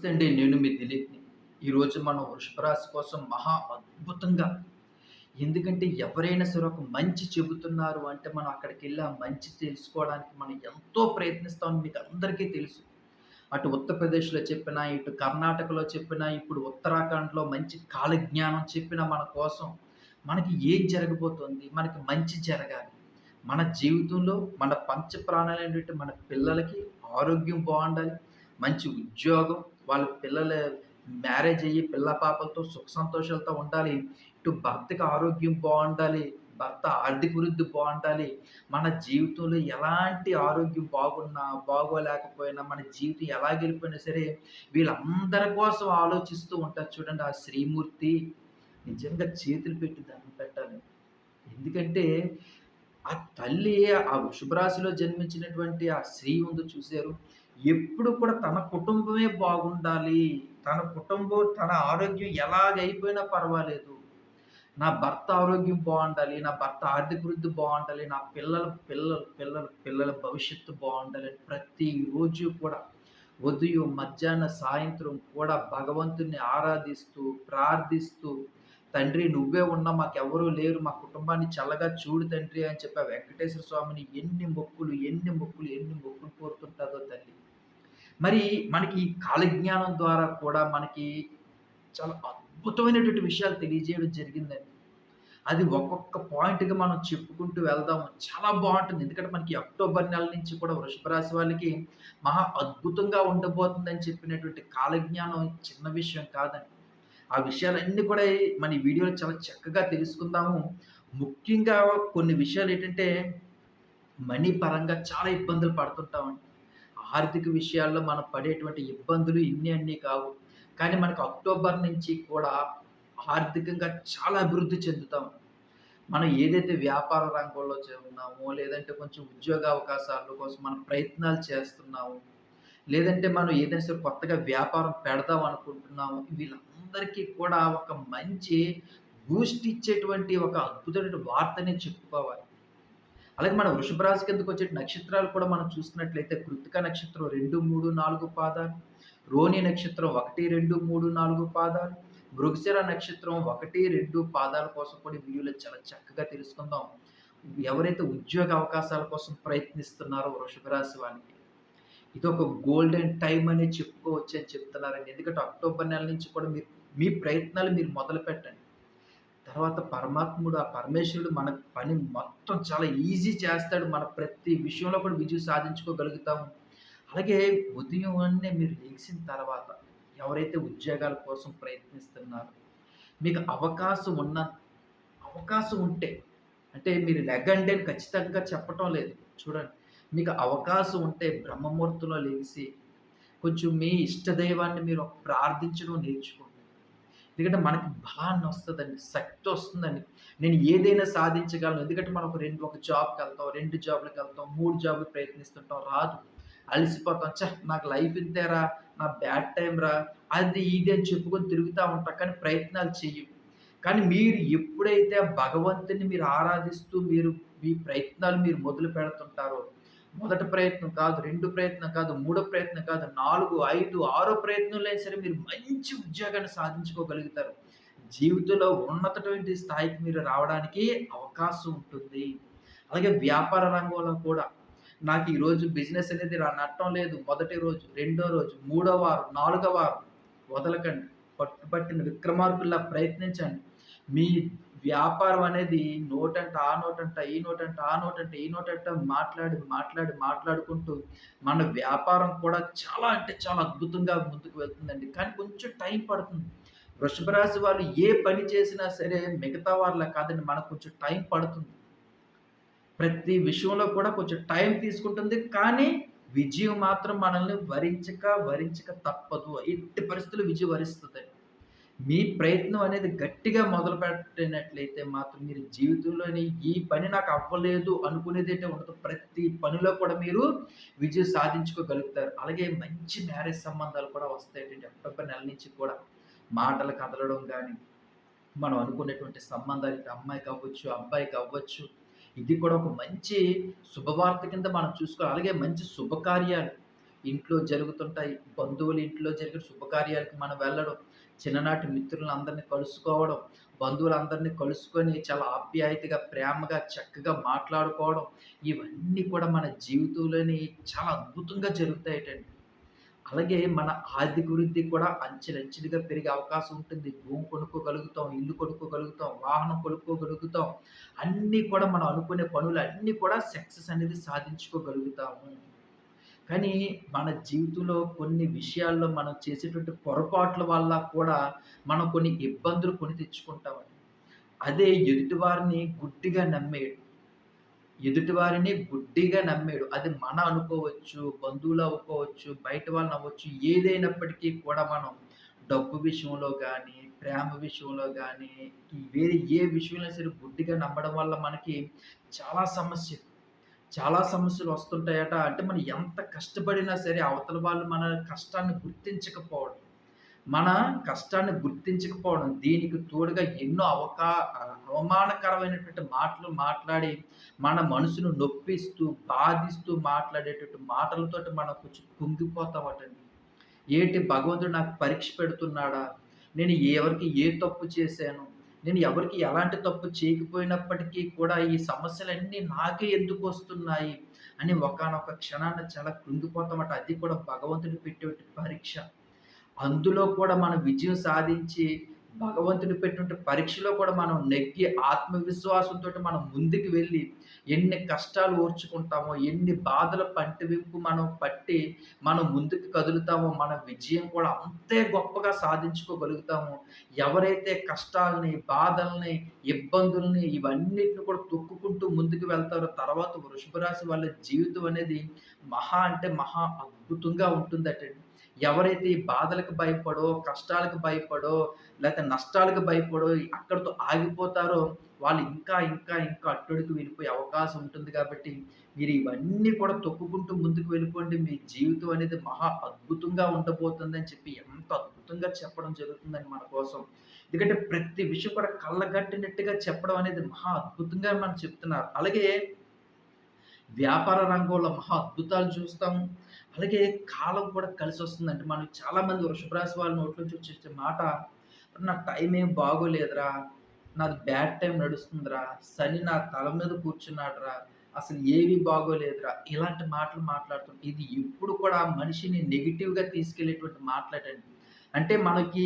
నమస్తే అండి నేను మీ దిలీప్ని ఈరోజు మనం వృషభరాశి కోసం మహా అద్భుతంగా. ఎందుకంటే ఎవరైనా సరే ఒక మంచి చెబుతున్నారు అంటే మనం అక్కడికి వెళ్ళి ఆ మంచి తెలుసుకోవడానికి మనం ఎంతో ప్రయత్నిస్తామని మీకు అందరికీ తెలుసు. అటు ఉత్తరప్రదేశ్లో చెప్పినా ఇటు కర్ణాటకలో చెప్పినా ఇప్పుడు ఉత్తరాఖండ్లో మంచి కాలజ్ఞానం చెప్పిన మన కోసం మనకి ఏం జరగబోతోంది? మనకి మంచి జరగాలి. మన జీవితంలో మన పంచ ప్రాణాలైనటువంటి మన పిల్లలకి ఆరోగ్యం బాగుండాలి. మంచి ఉద్యోగం వాళ్ళ పిల్లల మ్యారేజ్ అయ్యి పిల్ల పాపలతో సుఖ సంతోషాలతో ఉండాలి. ఇటు భర్తకి ఆరోగ్యం బాగుండాలి భర్త ఆర్థిక వృద్ధి బాగుండాలి. మన జీవితంలో ఎలాంటి ఆరోగ్యం బాగున్నా బాగోలేకపోయినా మన జీవితం ఎలా గెలిపోయినా సరే వీళ్ళందరి కోసం ఆలోచిస్తూ ఉంటారు చూడండి ఆ శ్రీమూర్తి. నిజంగా చేతులు పెట్టి దండం పెట్టాలి. ఎందుకంటే ఆ తల్లి ఆ వృషభరాశిలో జన్మించినటువంటి ఆ స్త్రీ ఉందో చూశారు. ఎప్పుడు కూడా తన కుటుంబమే బాగుండాలి. తన కుటుంబం తన ఆరోగ్యం ఎలాగైపోయినా పర్వాలేదు. నా భర్త ఆరోగ్యం బాగుండాలి నా భర్త ఆర్థిక వృద్ధి బాగుండాలి నా పిల్లల పిల్లల పిల్లల పిల్లల భవిష్యత్తు బాగుండాలి ప్రతిరోజు కూడా ఉదయం మధ్యాహ్న సాయంత్రం కూడా భగవంతుని ఆరాధిస్తూ ప్రార్థిస్తూ తండ్రి నువ్వే ఉన్నా మాకెవరూ లేరు మా కుటుంబాన్ని చల్లగా చూడు తండ్రి అని చెప్పి వెంకటేశ్వర స్వామిని ఎన్ని మొక్కులు ఎన్ని మొక్కులు ఎన్ని మొక్కులు కోరుతుంటుందో తల్లి. మరి మనకి కాలజ్ఞానం ద్వారా కూడా మనకి చాలా అద్భుతమైనటువంటి విషయాలు తెలియజేయడం జరిగిందండి. అది ఒక్కొక్క పాయింట్గా మనం చెప్పుకుంటూ వెళ్దాము. చాలా బాగుంటుంది. ఎందుకంటే మనకి అక్టోబర్ నెల నుంచి కూడా వృషభ రాశి వాళ్ళకి మహా అద్భుతంగా ఉండబోతుందని చెప్పినటువంటి కాలజ్ఞానం చిన్న విషయం కాదండి. ఆ విషయాలన్నీ కూడా మన ఈ వీడియోలో చాలా చక్కగా తెలుసుకుందాము. ముఖ్యంగా కొన్ని విషయాలు ఏంటంటే మనీ పరంగా చాలా ఇబ్బందులు పడుతుంటామండి. ఆర్థిక విషయాల్లో మనం పడేటువంటి ఇబ్బందులు ఇన్ని అన్నీ కావు. కానీ మనకు అక్టోబర్ నుంచి కూడా ఆర్థికంగా చాలా అభివృద్ధి చెందుతాం. మనం ఏదైతే వ్యాపార రంగంలో ఉన్నామో లేదంటే కొంచెం ఉద్యోగ అవకాశాల కోసం మనం ప్రయత్నాలు చేస్తున్నాము లేదంటే మనం ఏదైనా సరే కొత్తగా వ్యాపారం పెడదాం అనుకుంటున్నాము వీళ్ళందరికీ కూడా ఒక మంచి బూస్ట్ ఇచ్చేటువంటి ఒక అద్భుతమైన వార్తనే చెప్పుకోవాలి. అలాగే మన వృషభ రాశి కిందకు వచ్చే నక్షత్రాలు కూడా మనం చూసుకున్నట్లయితే కృతిక నక్షత్రం రెండు మూడు నాలుగు పాదాలు రోని నక్షత్రం ఒకటి రెండు మూడు నాలుగు పాదాలు మృగశిర నక్షత్రం ఒకటి రెండు పాదాల కోసం కూడా వీడియోలో చాలా చక్కగా తెలుసుకుందాం. ఎవరైతే ఉద్యోగ అవకాశాల కోసం ప్రయత్నిస్తున్నారో వృషభ రాశి వాళ్ళకి ఇది ఒక గోల్డెన్ టైం అనే చెప్పుకోవచ్చు అని చెప్తున్నారండి. ఎందుకంటే అక్టోబర్ నెల నుంచి కూడా మీరు మీ ప్రయత్నాలు మీరు మొదలు పెట్టండి తర్వాత పరమాత్ముడు ఆ పరమేశ్వరుడు మన పని మొత్తం చాలా ఈజీ చేస్తాడు. మన ప్రతి విషయంలో కూడా విజయం సాధించుకోగలుగుతాము. అలాగే ఉదయం అన్నీ మీరు లేచిన తర్వాత ఎవరైతే ఉద్యోగాల కోసం ప్రయత్నిస్తున్నారో మీకు అవకాశం ఉన్న అవకాశం ఉంటే అంటే మీరు లెగ్గండి అని ఖచ్చితంగా చెప్పటం లేదు. చూడండి మీకు అవకాశం ఉంటే బ్రహ్మముహూర్తంలో లేచి కొంచెం మీ ఇష్టదైవాన్ని మీరు ప్రార్థించడం నేర్చుకోండి. ఎందుకంటే మనకి బలాన్ని వస్తుందండి శక్తి వస్తుందండి. నేను ఏదైనా సాధించగలను. ఎందుకంటే మనం ఒక రెండు ఒక జాబ్కి వెళ్తాం రెండు జాబ్లకు వెళ్తాం మూడు జాబ్లు ప్రయత్నిస్తుంటాం రాదు. అలసిపోతాం. చ నాకు లైఫ్ ఇంతేరా నా బ్యాడ్ టైం రా అది ఇది అని చెప్పుకొని తిరుగుతూ ఉంటాం. కానీ ప్రయత్నాలు చెయ్యి కానీ మీరు ఎప్పుడైతే భగవంతుని మీరు ఆరాధిస్తూ మీరు మీ ప్రయత్నాలు మీరు మొదలు పెడుతుంటారో మొదటి ప్రయత్నం కాదు రెండు ప్రయత్నం కాదు మూడో ప్రయత్నం కాదు నాలుగు ఐదు ఆరో ప్రయత్నంలో సరే మీరు మంచి ఉద్యోగాన్ని సాధించుకోగలుగుతారు. జీవితంలో ఉన్నతటువంటి స్థాయికి మీరు రావడానికి అవకాశం ఉంటుంది. అలాగే వ్యాపార రంగంలో కూడా నాకు ఈరోజు బిజినెస్ అనేది నట్టం లేదు. మొదటి రోజు రెండో రోజు మూడో వారం నాలుగో వారం వదలకండి. పట్టుబట్టిన విక్రమార్కుల్లా ప్రయత్నించండి. మీ వ్యాపారం అనేది నోట్ అంట ఆ నోట్ అంట ఈ నోట్ అంట ఆ నోట్ అంట ఈ నోట్ అంట మాట్లాడి మాట్లాడి మాట్లాడుకుంటూ మన వ్యాపారం కూడా చాలా అంటే చాలా అద్భుతంగా ముందుకు వెళ్తుందండి. కానీ కొంచెం టైం పడుతుంది. వృషభ రాశి వాళ్ళు ఏ పని చేసినా సరే మిగతా వాళ్ళ కాదండి మనకు కొంచెం టైం పడుతుంది. ప్రతి విషయంలో కూడా కొంచెం టైం తీసుకుంటుంది. కానీ విజయం మాత్రం మనల్ని వరించక వరించక తప్పదు. ఎట్టి పరిస్థితులు విజయం వరిస్తుంది మీ ప్రయత్నం అనేది గట్టిగా మొదలు పెట్టినట్లయితే మాత్రం మీరు జీవితంలోని ఈ పని నాకు అవ్వలేదు అనుకునేది అయితే ఉండదు. ప్రతి పనిలో కూడా మీరు విజయం సాధించుకోగలుగుతారు. అలాగే మంచి మ్యారేజ్ సంబంధాలు కూడా వస్తాయంటే అక్టోబర్ నెల నుంచి కూడా మాటలు కదలడం కానీ మనం అనుకునేటువంటి సంబంధాలు అమ్మాయికి అవ్వచ్చు అబ్బాయికి అవ్వచ్చు ఇది కూడా ఒక మంచి శుభవార్త కింద మనం చూసుకోవాలి. అలాగే మంచి శుభకార్యాలు ఇంట్లో జరుగుతుంటాయి. బంధువుల ఇంట్లో జరిగిన శుభకార్యాలకు మనం వెళ్ళడం చిన్ననాటి మిత్రులందరినీ కలుసుకోవడం బంధువులందరినీ కలుసుకొని చాలా ఆప్యాయతగా ప్రేమగా చక్కగా మాట్లాడుకోవడం ఇవన్నీ కూడా మన జీవితంలోని చాలా అద్భుతంగా జరుగుతాయటండి. అలాగే మన ఆర్థిక వృద్ధి కూడా అంచెలంచెలుగా పెరిగే అవకాశం ఉంటుంది. భూమి కొనుక్కోగలుగుతాం ఇల్లు కొనుక్కోగలుగుతాం వాహనం కొనుక్కోగలుగుతాం. అన్నీ కూడా మనం అనుకునే పనులు అన్నీ కూడా సక్సెస్ అనేది సాధించుకోగలుగుతాము. కానీ మన జీవితంలో కొన్ని విషయాల్లో మనం చేసేటువంటి పొరపాట్ల వల్ల కూడా మనం కొన్ని ఇబ్బందులు కొని తెచ్చుకుంటామండి అదే ఎదుటివారిని గుడ్డిగా నమ్మేయడం. ఎదుటివారిని గుడ్డిగా నమ్మాడు అది మన అనుకోవచ్చు బంధువులు అనుకోవచ్చు బయట వాళ్ళని అవ్వచ్చు ఏదైనప్పటికీ కూడా మనం డబ్బు విషయంలో కానీ ప్రేమ విషయంలో కానీ వేరే ఏ విషయంలో సరే గుడ్డిగా నమ్మడం వల్ల మనకి చాలా సమస్య చాలా సమస్యలు వస్తుంటాయట. అంటే మనం ఎంత కష్టపడినా సరే అవతల వాళ్ళు మన కష్టాన్ని గుర్తించకపోవడం మన కష్టాన్ని గుర్తించకపోవడం దీనికి తోడుగా ఎన్నో అవకా అవమానకరమైనటువంటి మాటలు మాట్లాడి మన మనసును నొప్పిస్తూ బాధిస్తూ మాట్లాడేటటువంటి మాటలతోటి మనం కొంచెం కుంగిపోతామటండి ఏంటి భగవంతుడు నాకు పరీక్ష పెడుతున్నాడా? నేను ఎవరికి ఏ తప్పు చేశాను? నేను ఎవరికి ఎలాంటి తప్పు చేయకపోయినప్పటికీ కూడా ఈ సమస్యలన్నీ నాకే ఎందుకు వస్తున్నాయి అని ఒకనొక క్షణాన్ని చాలా కృంగిపోతామట. అది కూడా భగవంతుడు పెట్టే పరీక్ష. అందులో కూడా మనం విజయం సాధించి భగవంతుడు పెట్టిన పరీక్షలో కూడా మనం నెగ్గి ఆత్మవిశ్వాసంతో మనం ముందుకు వెళ్ళి ఎన్ని కష్టాలు ఓర్చుకుంటామో ఎన్ని బాధల పంటి విప్పు మనం పట్టి మనం ముందుకు కదులుతామో మన విజయం కూడా అంతే గొప్పగా సాధించుకోగలుగుతామో ఎవరైతే కష్టాలని బాధల్ని ఇబ్బందుల్ని ఇవన్నిటిని కూడా తొక్కుకుంటూ ముందుకు వెళ్తారో తర్వాత వృషభ రాశి వాళ్ళ జీవితం అనేది మహా అంటే మహా అద్భుతంగా ఉంటుందట ఎవరైతే ఈ బాధలకు భయపడో కష్టాలకు భయపడో లేకపోతే నష్టాలకు భయపడో అక్కడితో ఆగిపోతారో వాళ్ళు ఇంకా ఇంకా ఇంకా అట్టడికి వెళ్ళిపోయే అవకాశం ఉంటుంది కాబట్టి మీరు ఇవన్నీ కూడా తొక్కుకుంటూ ముందుకు వెళ్ళిపోండి. మీ జీవితం అనేది మహా అద్భుతంగా ఉండబోతుందని చెప్పి ఎంత అద్భుతంగా చెప్పడం జరుగుతుందని మన కోసం. ఎందుకంటే ప్రతి విషయం కూడా కళ్ళగట్టినట్టుగా చెప్పడం అనేది మహా అద్భుతంగా మనం చెప్తున్నారు. అలాగే వ్యాపార రంగంలో మహా అద్భుతాలు చూస్తాము అలాగే కాలం కూడా కలిసి వస్తుందంటే మనం చాలామంది వృషభరాశి వాళ్ళ నోట్లోంచి వచ్చే మాట నా టైం ఏం బాగోలేదురా. నాది బ్యాడ్ టైం నడుస్తుందిరా. శని నా తల మీద కూర్చున్నాడురా. అసలు ఏవి బాగోలేదురా. ఇలాంటి మాటలు మాట్లాడుతుంది ఇది ఎప్పుడు కూడా మనిషిని నెగిటివ్గా తీసుకెళ్ళేటువంటి మాట్లాడండి అంటే మనకి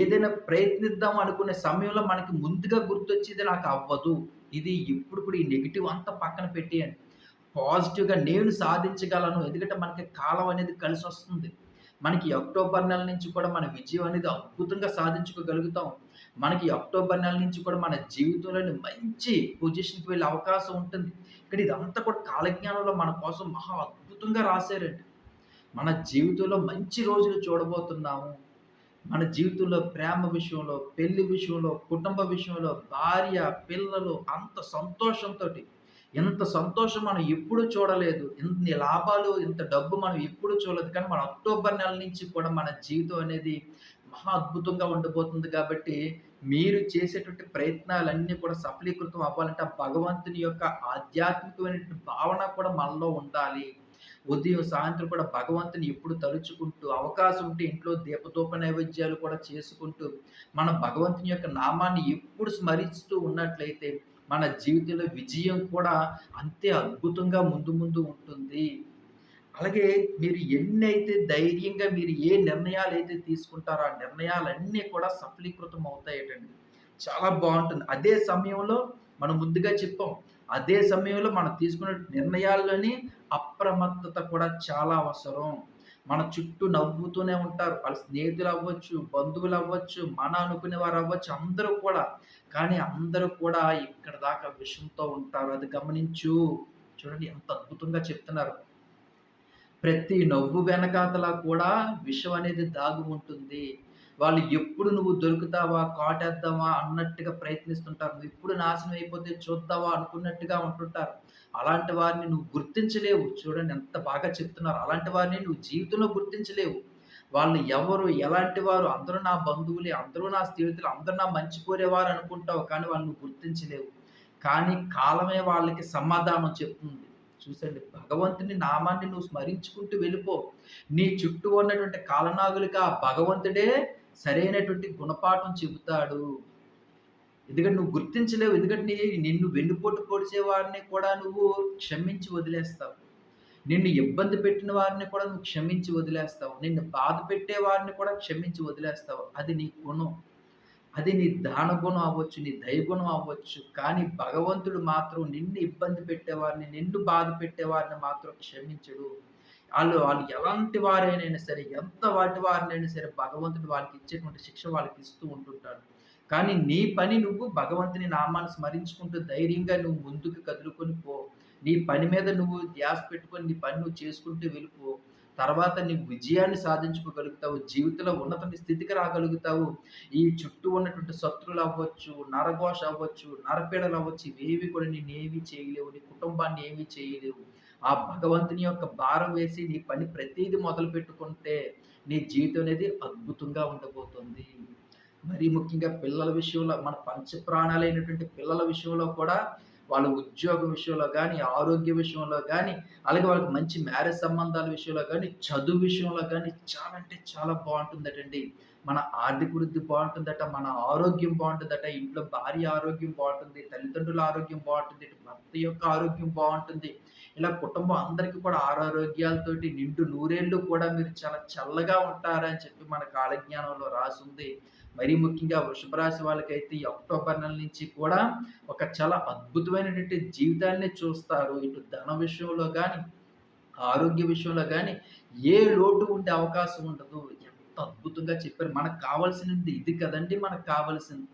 ఏదైనా ప్రయత్నిద్దాం అనుకునే సమయంలో మనకి ముందుగా గుర్తొచ్చేది నాకు అవ్వదు. ఇది ఇప్పుడు కూడా ఈ నెగిటివ్ అంతా పక్కన పెట్టేయండి. పాజిటివ్గా నేను సాధించగలను. ఎందుకంటే మనకి కాలం అనేది కలిసి వస్తుంది మనకి అక్టోబర్ నెల నుంచి కూడా మన విజయం అనేది అద్భుతంగా సాధించుకోగలుగుతాం. మనకి అక్టోబర్ నెల నుంచి కూడా మన జీవితంలోని మంచి పొజిషన్కి వెళ్ళే అవకాశం ఉంటుంది. ఇక్కడ ఇదంతా కూడా కాలజ్ఞానంలో మన కోసం మహా అద్భుతంగా రాశారండి మన జీవితంలో మంచి రోజులు చూడబోతున్నాము. మన జీవితంలో ప్రేమ విషయంలో పెళ్ళి విషయంలో కుటుంబ విషయంలో భార్య పిల్లలు అంత సంతోషంతో ఇంత సంతోషం మనం ఎప్పుడు చూడలేదు ఇన్ని లాభాలు ఇంత డబ్బు మనం ఎప్పుడు చూడలేదు. కానీ మన అక్టోబర్ నెల నుంచి కూడా మన జీవితం అనేది మహా అద్భుతంగా ఉండబోతుంది కాబట్టి మీరు చేసేటువంటి ప్రయత్నాలన్నీ కూడా సఫలీకృతం అవ్వాలంటే ఆ భగవంతుని యొక్క ఆధ్యాత్మికమైనటువంటి భావన కూడా మనలో ఉండాలి. ఉదయం సాయంత్రం కూడా భగవంతుని ఎప్పుడు తలుచుకుంటూ అవకాశం ఉంటే ఇంట్లో దీపదూప నైవేద్యాలు కూడా చేసుకుంటూ మన భగవంతుని యొక్క నామాన్ని ఎప్పుడు స్మరిస్తూ ఉన్నట్లయితే మన జీవితంలో విజయం కూడా అంతే అద్భుతంగా ముందు ముందు ఉంటుంది. అలాగే మీరు ఎన్నైతే ధైర్యంగా మీరు ఏ నిర్ణయాలు అయితే తీసుకుంటారో ఆ నిర్ణయాలన్నీ కూడా సఫలీకృతం అవుతాయటండి. చాలా బాగుంటుంది. అదే సమయంలో మనం ముందుగా చెప్పాం. అదే సమయంలో మనం తీసుకునే నిర్ణయాల్లోని అప్రమత్తత కూడా చాలా అవసరం. మన చుట్టూ నవ్వుతూనే ఉంటారు. వాళ్ళ స్నేహితులు అవ్వచ్చు బంధువులు అవ్వచ్చు మన అనుకునే వారు అవ్వచ్చు అందరూ కూడా. కానీ అందరూ కూడా ఇక్కడ దాకా విషంతో ఉంటారు. అది గమనించు. చూడండి ఎంత అద్భుతంగా చెప్తున్నారు. ప్రతి నవ్వు వెనకాతలా కూడా విషం అనేది దాగు ఉంటుంది. వాళ్ళు ఎప్పుడు నువ్వు దొరుకుతావా కాటేద్దామా అన్నట్టుగా ప్రయత్నిస్తుంటారు. నువ్వు ఎప్పుడు నాశనం అయిపోతే చూద్దావా అనుకున్నట్టుగా ఉంటుంటారు. అలాంటి వారిని నువ్వు గుర్తించలేవు. చూడండి ఎంత బాగా చెప్తున్నారు. అలాంటి వారిని నువ్వు జీవితంలో గుర్తించలేవు. వాళ్ళు ఎవరు ఎలాంటి వారు అందరూ నా బంధువులే అందరూ నా స్నేహితులు అందరూ నా మంచి కోరేవారు అనుకుంటావు కానీ వాళ్ళని గుర్తించలేవు. కానీ కాలమే వాళ్ళకి సమాధానం చెప్తుంది. చూసండి భగవంతుని నామాన్ని నువ్వు స్మరించుకుంటూ వెళ్ళిపో. నీ చుట్టూ ఉన్నటువంటి కాలనాగులకి ఆ భగవంతుడే సరైనటువంటి గుణపాఠం చెబుతాడు. ఎందుకంటే నువ్వు గుర్తించలేవు. ఎందుకంటే నీ- నిన్ను వెన్నుపోటు పొడిచే వారిని కూడా నువ్వు క్షమించి వదిలేస్తావు. నిన్ను ఇబ్బంది పెట్టిన వారిని కూడా నువ్వు క్షమించి వదిలేస్తావు. నిన్ను బాధ పెట్టే వారిని కూడా క్షమించి వదిలేస్తావు. అది నీ గుణం. అది నీ దాన గుణం అవ్వచ్చు నీ దయగుణం అవ్వచ్చు. కానీ భగవంతుడు మాత్రం నిన్ను ఇబ్బంది పెట్టేవారిని నిన్ను బాధ పెట్టేవారిని మాత్రం క్షమించడు. వాళ్ళు వాళ్ళు ఎలాంటి వారైనా సరే ఎంత వాటి వారినైనా సరే భగవంతుడు వాళ్ళకి ఇచ్చేటువంటి శిక్ష వాళ్ళకి ఇస్తూ ఉంటుంటాడు. కానీ నీ పని నువ్వు భగవంతుని నామాన్ని స్మరించుకుంటూ ధైర్యంగా నువ్వు ముందుకు కదులుకొని పో. నీ పని మీద నువ్వు ధ్యాస పెట్టుకొని నీ పని నువ్వు చేసుకుంటూ వెళ్ళిపో. తర్వాత నీ విజయాన్ని సాధించుకోగలుగుతావు. జీవితంలో ఉన్నత స్థితికి రాగలుగుతావు. ఈ చుట్టూ ఉన్నటువంటి శత్రువులు అవ్వచ్చు నరఘోష అవ్వచ్చు నరపీడలు అవ్వచ్చు ఇవేవి కూడా నేను ఏమీ చేయలేవు. నీ కుటుంబాన్ని ఏమీ చేయలేవు. ఆ భగవంతుని యొక్క భారం వేసి నీ పని ప్రతిదీ మొదలు పెట్టుకుంటే నీ జీవితం అనేది అద్భుతంగా ఉండబోతుంది మరీ ముఖ్యంగా పిల్లల విషయంలో మన పంచప్రాణాలైనటువంటి పిల్లల విషయంలో కూడా వాళ్ళ ఉద్యోగ విషయంలో కానీ ఆరోగ్య విషయంలో కానీ అలాగే వాళ్ళకి మంచి మ్యారేజ్ సంబంధాల విషయంలో కానీ చదువు విషయంలో కానీ చాలా అంటే చాలా బాగుంటుందటండి. మన ఆర్థిక వృద్ధి బాగుంటుందట మన ఆరోగ్యం బాగుంటుందట ఇంట్లో భార్య ఆరోగ్యం బాగుంటుంది తల్లిదండ్రుల ఆరోగ్యం బాగుంటుంది భర్త యొక్క ఆరోగ్యం బాగుంటుంది. ఇలా కుటుంబం అందరికీ కూడా ఆరోగ్యాలతోటి నిండు నూరేళ్ళు కూడా మీరు చాలా చల్లగా ఉంటారని చెప్పి మన కాలజ్ఞానంలో రాసుంది. మరీ ముఖ్యంగా వృషభ రాశి వాళ్ళకైతే ఈ అక్టోబర్ నెల నుంచి కూడా ఒక చాలా అద్భుతమైనటువంటి జీవితాన్ని చూస్తారు. ఇటు ధన విషయంలో కానీ ఆరోగ్య విషయంలో కానీ ఏ లోటు ఉండే అవకాశం ఉండదు. ఎంత అద్భుతంగా చెప్పారు. మనకు కావాల్సినది ఇది కదండి మనకు కావాల్సింది.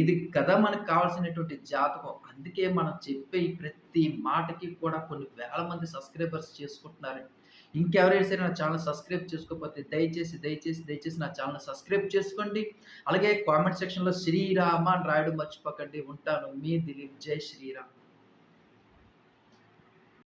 ఇది కదా మనకు కావాల్సినటువంటి జాతకం. అందుకే మనం చెప్పే ప్రతి మాటకి కూడా కొన్ని వేల మంది సబ్స్క్రైబర్స్ చేసుకుంటున్నారండి ఇంకెవరైనా సరే నా ఛానల్ సబ్స్క్రైబ్ చేసుకోకపోతే దయచేసి దయచేసి దయచేసి నా ఛానల్ సబ్స్క్రైబ్ చేసుకోండి. అలాగే కామెంట్ సెక్షన్లో శ్రీరామ అని రాయడం మర్చిపోకండి. ఉంటాను. మీ దిలీప్. జై శ్రీరామ్.